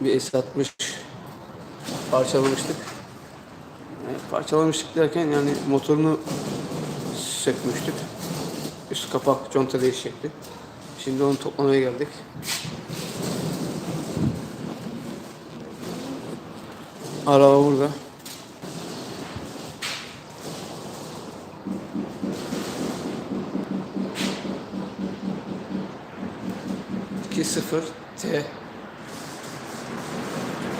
bir S60 parçalamıştık. Yani parçalamıştık derken yani motorunu sökmüştük. Üst kapak conta değişecekti. Şimdi onu toplamaya geldik. Araba burada. İki T.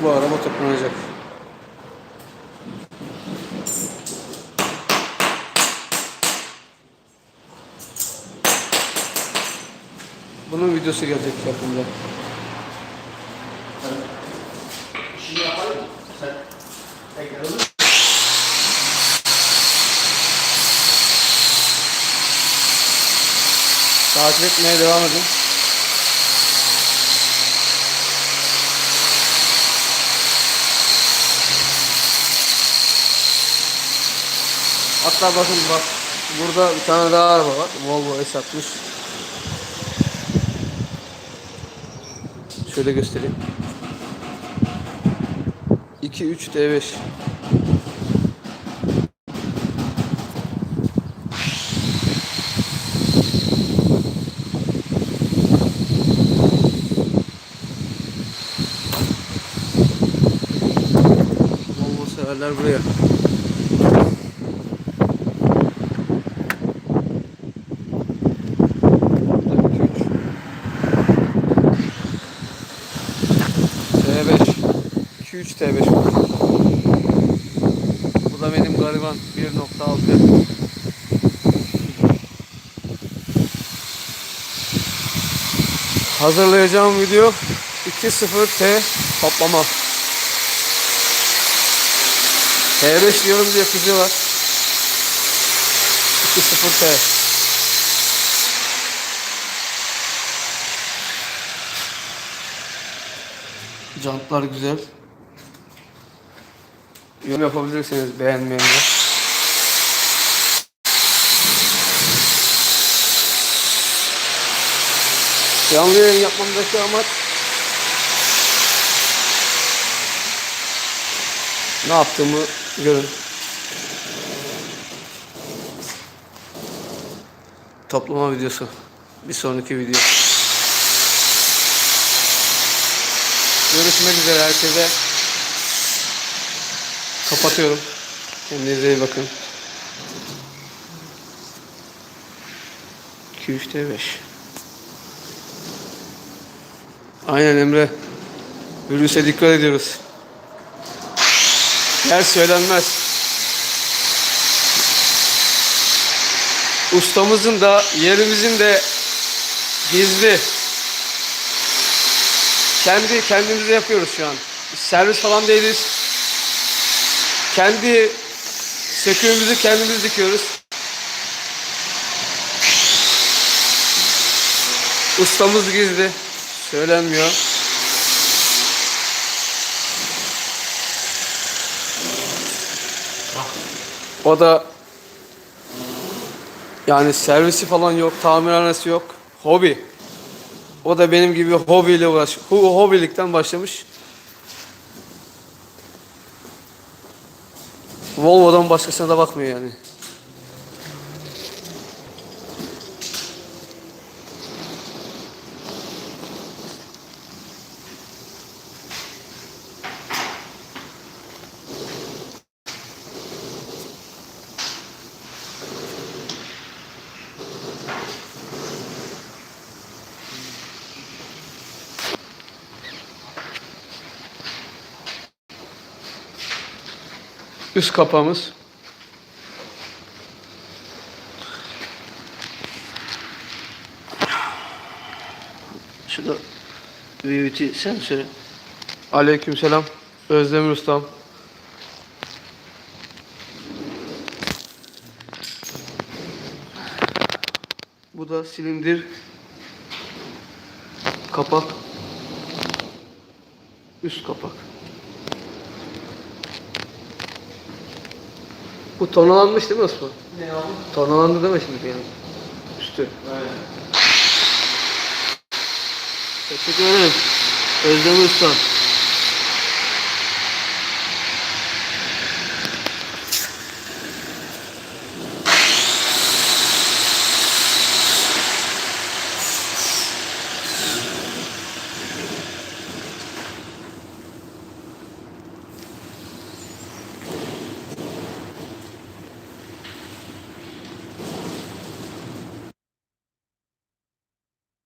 Bu araba toplanacak. Bunun videosu gelecek yakında. Şimdi yapalım Takip etmeye devam edin. Hatta bakın bak burada bir tane daha araba var. Volvo S60. Şöyle göstereyim. 2 3 T5. Volvo severler buraya. T5 2-3 T5 var. Bu da benim gariban 1.6 Hazırlayacağım video 2.0 T toplama T5 diyorum diye kızıyorlar 2.0 T Jantlar güzel. Yorum yapabilirsiniz beğenmeyenler. Canlı yayın yapmamdaki amaç ne yaptığımı görün. Toplama videosu. Bir sonraki video. Görüşmek üzere herkese. Kapatıyorum. Kendinize iyi bakın. 2 3 T 5. Aynen Emre. Virüse dikkat ediyoruz. Yer söylenmez. Ustamızın da yerimizin de gizli. Kendi kendimize yapıyoruz şu an. Servis falan değiliz. Kendi söküğümüzü kendimiz dikiyoruz. Ustamız gizli. Söylenmiyor. O da yani servisi falan yok, tamirhanesi yok. Hobi. O da benim gibi hobiyle uğraş. Hobilikten başlamış. Volvo'dan başkasına da bakmıyor yani. Üst kapağımız. Şurada VVT sensörü. Aleykümselam. Özdemir Ustam. Bu da silindir kapak. Üst kapak. Bu tonalanmış değil mi Osman? Ne abi? Tonalandı değil mi şimdi yani? Üstü. Aynen. Teşekkür ederim. Özlem Usta.